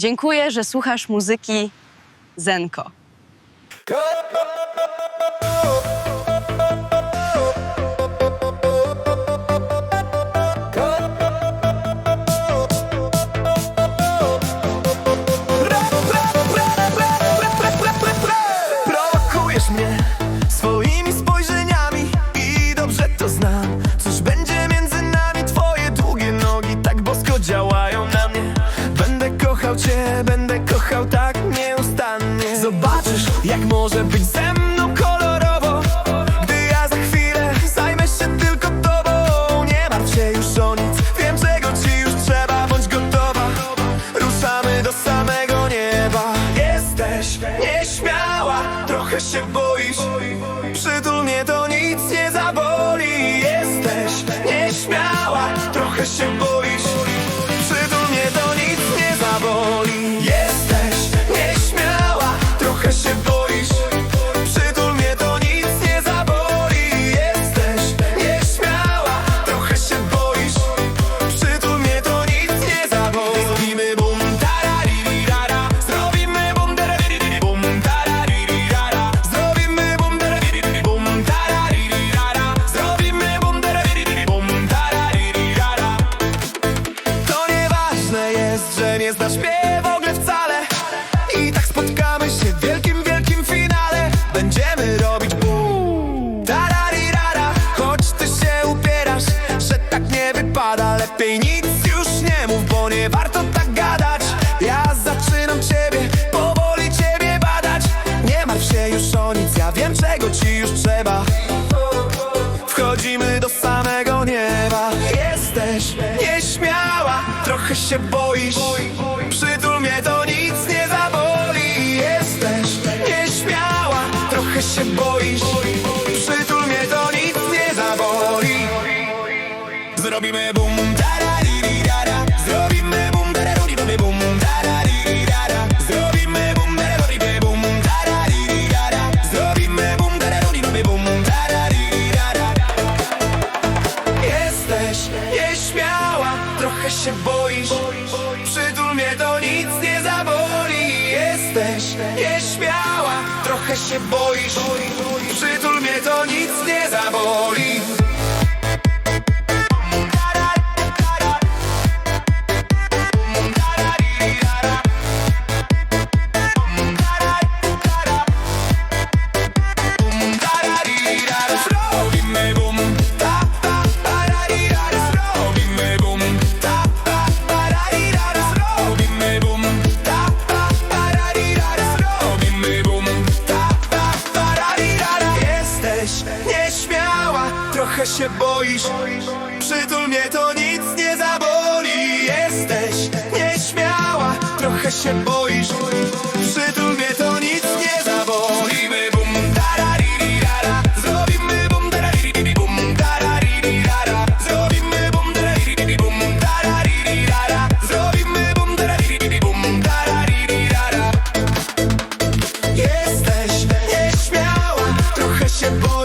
Dziękuję, że słuchasz muzyki Zenko. Będę kochał tak nieustannie. Zobaczysz, jak może być ze mną kolorowo, gdy ja za chwilę zajmę się tylko tobą. Nie martw się już o nic, wiem czego ci już trzeba, bądź gotowa. Ruszamy do samego nieba. Jesteś nieśmiała, trochę się boisz. Przytul mnie to nic nie zaboli. Jesteś nieśmiała, trochę się boisz. Nie znasz mnie w ogóle wcale. I tak spotkamy się w wielkim, wielkim finale. Będziemy robić bum, tararirara Choć ty się upierasz, że tak nie wypada. Lepiej nic już nie mów, bo nie warto tak gadać. Ja zaczynam ciebie, powoli ciebie badać. Nie martw się już o nic, ja wiem czego ci już trzeba trochę się boisz? Przytul mnie to nic nie zaboli. Jesteś nieśmiała, trochę się boisz. Przytul mnie to nic nie zaboli. Zrobimy bum, tararirara Zrobimy bum, tararirara bum, tararirara Zrobimy bum, tararirara bum, tararirara Zrobimy bum, tararirara bum, tararirara Jesteś nieśmiała, trochę się boisz trochę się boisz. Przytul mnie to nic nie zaboli się boisz? Przytul mnie, to nic nie zaboli. Jesteś nieśmiała, trochę się boisz. Przytul mnie, to nic nie zaboli. Zrobimy bum, tarariri, rara Zrobimy bum, tarariri, bum, tarariri, rara Zrobimy bum, tarariri, bum, tarariri, rara Zrobimy bum, tarariri, bum, tarariri, rara Jesteś nieśmiała, trochę się boisz.